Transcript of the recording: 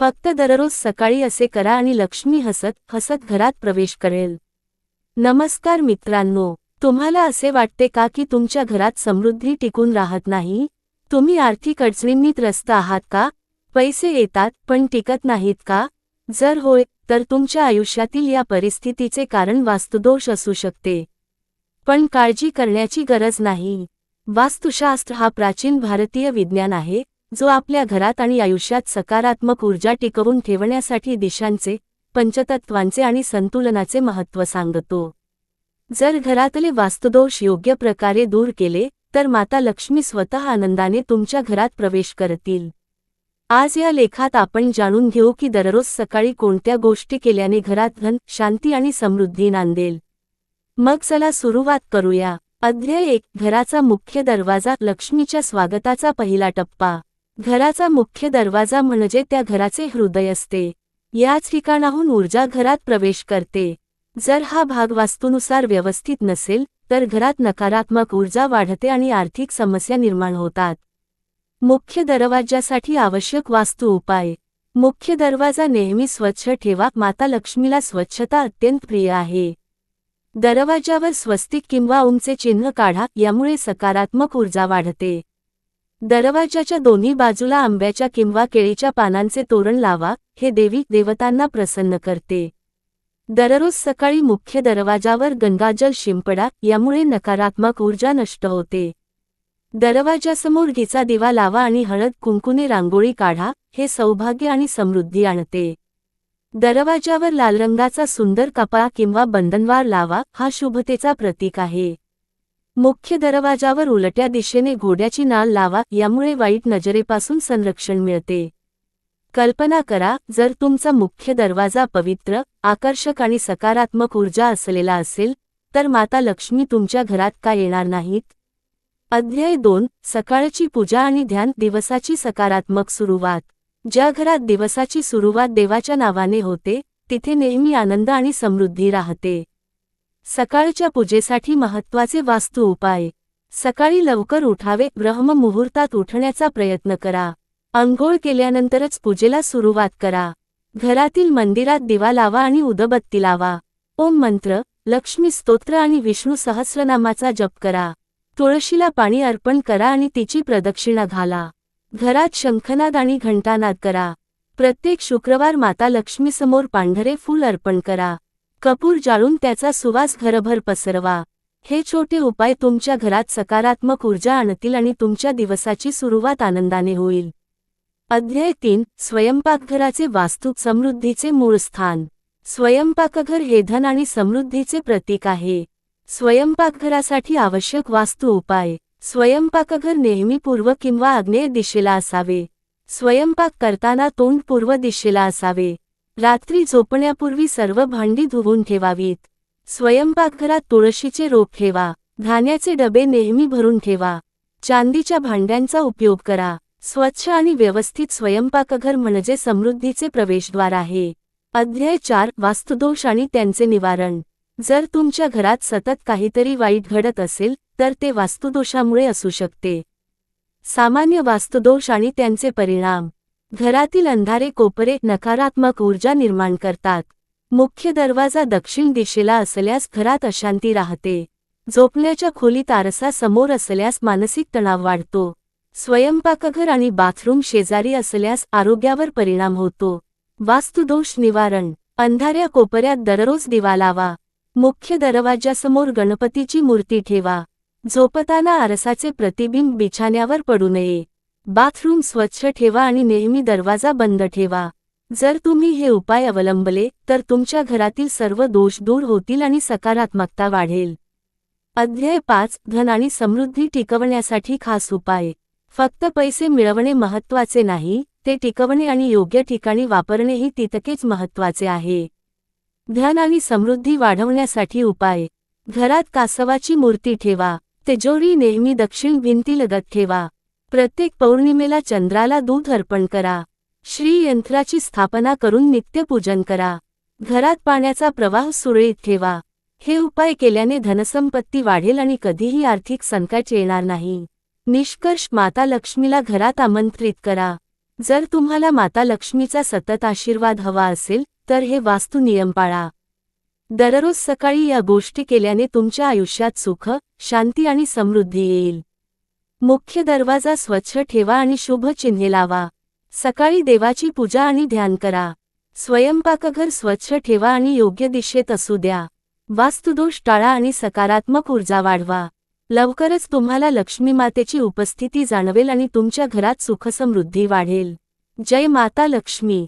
फक्त दररोज सकाळी असे करा आणि लक्ष्मी हसत हसत घरात प्रवेश करेल. नमस्कार मित्रांनो तुम्हाला असे वाटते का की तुमच्या घरात समृद्धी टिकून राहत नाही? तुम्ही आर्थिक अडचणींनी त्रस्त आहात का? पैसे येतात पण टिकत नाहीत का? जर होय तर तुमच्या आयुष्यातील या परिस्थितीचे कारण वास्तुदोष असू शकते. पण काळजी करण्याची गरज नाही. वास्तुशास्त्र हा प्राचीन भारतीय विज्ञान आहे. जो आपल्या घरात आणि आयुष्यात सकारात्मक ऊर्जा टिकवून ठेवण्यासाठी दिशांचे पंचतत्वांचे आणि संतुलनाचे महत्त्व सांगतो. जर घरातले वास्तुदोष योग्य प्रकारे दूर केले तर माता लक्ष्मी स्वतः आनंदाने तुमच्या घरात प्रवेश करतील. आज या लेखात आपण जाणून घेऊ की दररोज सकाळी कोणत्या गोष्टी केल्याने घरात धन शांती आणि समृद्धी नांदेल. मग चला सुरुवात करूया. अध्याय एक घराचा मुख्य दरवाजा लक्ष्मीच्या स्वागताचा पहिला टप्पा. घराचा मुख्य दरवाजा म्हणजे त्या घराचे हृदय असते. याच ठिकाणाहून ऊर्जा घरात प्रवेश करते. जर हा भाग वास्तूनुसार व्यवस्थित नसेल तर घरात नकारात्मक ऊर्जा वाढते आणि आर्थिक समस्या निर्माण होतात. मुख्य दरवाजासाठी आवश्यक वास्तू उपाय. मुख्य दरवाजा नेहमी स्वच्छ ठेवा माता लक्ष्मीला स्वच्छता अत्यंत प्रिय आहे. दरवाजावर स्वस्तिक किंवा उमचे चिन्ह काढा यामुळे सकारात्मक ऊर्जा वाढते. दरवाजाच्या दोन्ही बाजूला आंब्याच्या किंवा केळीच्या पानांचे तोरण लावा हे देवी देवतांना प्रसन्न करते. दररोज सकाळी मुख्य दरवाजावर गंगाजल शिंपडा यामुळे नकारात्मक ऊर्जा नष्ट होते. दरवाजासमोर घिचा दिवा लावा आणि हळद कुंकुने रांगोळी काढा हे सौभाग्य आणि समृद्धी आणते. दरवाजावर लाल रंगाचा सुंदर कपाळा किंवा बंधनवार लावा हा शुभतेचा प्रतीक आहे. मुख्य दरवाजावर उलट्या दिशेने घोड्याची नाळ लावा यामुळे वाईट नजरेपासून संरक्षण मिळते. कल्पना करा जर तुमचा मुख्य दरवाजा पवित्र आकर्षक आणि सकारात्मक ऊर्जा असलेला असेल तर माता लक्ष्मी तुमच्या घरात का येणार नाहीत? अध्याय दोन सकाळची पूजा आणि ध्यान दिवसाची सकारात्मक सुरुवात. ज्या घरात दिवसाची सुरुवात देवाच्या नावाने होते तिथे नेहमी आनंद आणि समृद्धी राहते. सकाळच्या पूजेसाठी महत्त्वाचे वास्तू उपाय. सकाळी लवकर उठावे ब्रह्म मुहूर्तात उठण्याचा प्रयत्न करा. अंघोळ केल्यानंतरच पूजेला सुरुवात करा. घरातील मंदिरात दिवा लावा आणि उदबत्ती लावा. ओम मंत्र लक्ष्मी स्तोत्र आणि विष्णू सहस्रनामाचा जप करा. तुळशीला पाणी अर्पण करा आणि तिची प्रदक्षिणा घाला. घरात शंखनाद आणि घंटानाद करा. प्रत्येक शुक्रवार माता लक्ष्मीसमोर पांढरे फूल अर्पण करा. कपूर जाळून त्याचा सुवास घरभर पसरवा. हे छोटे उपाय तुमच्या घरात सकारात्मक ऊर्जा आणतील आणि तुमच्या दिवसाची सुरुवात आनंदाने होईल. अध्याय तीन स्वयंपाकघराचे वास्तू समृद्धीचे मूळ स्थान. स्वयंपाकघर हे धन आणि समृद्धीचे प्रतीक आहे. स्वयंपाकघरासाठी आवश्यक वास्तू उपाय. स्वयंपाकघर नेहमी पूर्व किंवा आग्नेय दिशेला असावे. स्वयंपाक करताना तोंड पूर्व दिशेला असावे. रात्री झोपण्यापूर्वी सर्व भांडी धुवून ठेवावीत. स्वयंपाकघरात तुळशीचे रोप ठेवा. धान्याचे डबे नेहमी भरून ठेवा. चांदीच्या भांड्यांचा उपयोग करा. स्वच्छ आणि व्यवस्थित स्वयंपाकघर म्हणजे समृद्धीचे प्रवेशद्वार आहे. अध्याय चार वास्तुदोष आणि त्यांचे निवारण. जर तुमच्या घरात सतत काहीतरी वाईट घडत असेल तर ते वास्तुदोषामुळे असू शकते. सामान्य वास्तुदोष आणि त्यांचे परिणाम. घरातील अंधारे कोपरे नकारात्मक ऊर्जा निर्माण करतात. मुख्य दरवाजा दक्षिण दिशेला असल्यास घरात अशांती राहते. झोपण्याच्या खोलीत आरसा समोर असल्यास मानसिक तणाव वाढतो. स्वयंपाकघर आणि बाथरूम शेजारी असल्यास आरोग्यावर परिणाम होतो. वास्तुदोष निवारण. अंधाऱ्या कोपऱ्यात दररोज दिवा लावा. मुख्य दरवाजासमोर गणपतीची मूर्ती ठेवा. झोपताना आरसाचे प्रतिबिंब बिछाण्यावर पडू नये. बाथरूम स्वच्छ ठेवा आणि नेहमी दरवाजा बंद ठेवा. जर तुम्ही हे उपाय अवलंबले तर तुमच्या घरातील सर्व दोष दूर होतील आणि सकारात्मकता वाढेल. अध्याय पाच धन आणि समृद्धी टिकवण्यासाठी खास उपाय. फक्त पैसे मिळवणे महत्त्वाचे नाही ते टिकवणे आणि योग्य ठिकाणी वापरणेही तितकेच महत्त्वाचे आहे. धन आणि समृद्धी वाढवण्यासाठी उपाय. घरात कासवाची मूर्ती ठेवा. तेजोरी नेहमी दक्षिण भिंतीलगत ठेवा. प्रत्येक पौर्णिमेला चंद्राला दूध अर्पण करा. श्री यंत्राची स्थापना करून नित्यपूजन करा. घरात पाण्याचा प्रवाह सुरळीत ठेवा. हे उपाय केल्याने धनसंपत्ती वाढेल आणि कधीही आर्थिक संकट येणार नाही. निष्कर्ष माता लक्ष्मीला घरात आमंत्रित करा. जर तुम्हाला माता लक्ष्मीचा सतत आशीर्वाद हवा असेल तर हे वास्तू नियम पाळा. दररोज सकाळी या गोष्टी केल्याने तुमच्या आयुष्यात सुख शांती आणि समृद्धी येईल. मुख्य दरवाजा स्वच्छ ठेवा आणि शुभ चिन्हे लावा. सकाळी देवाची पूजा आणि ध्यान करा. स्वयंपाकघर स्वच्छ ठेवा आणि योग्य दिशेत असू द्या. वास्तुदोष टाळा आणि सकारात्मक ऊर्जा वाढवा. लवकरच तुम्हाला लक्ष्मी मातेची उपस्थिती जाणवेल आणि तुमच्या घरात सुखसमृद्धी वाढेल. जय माता लक्ष्मी.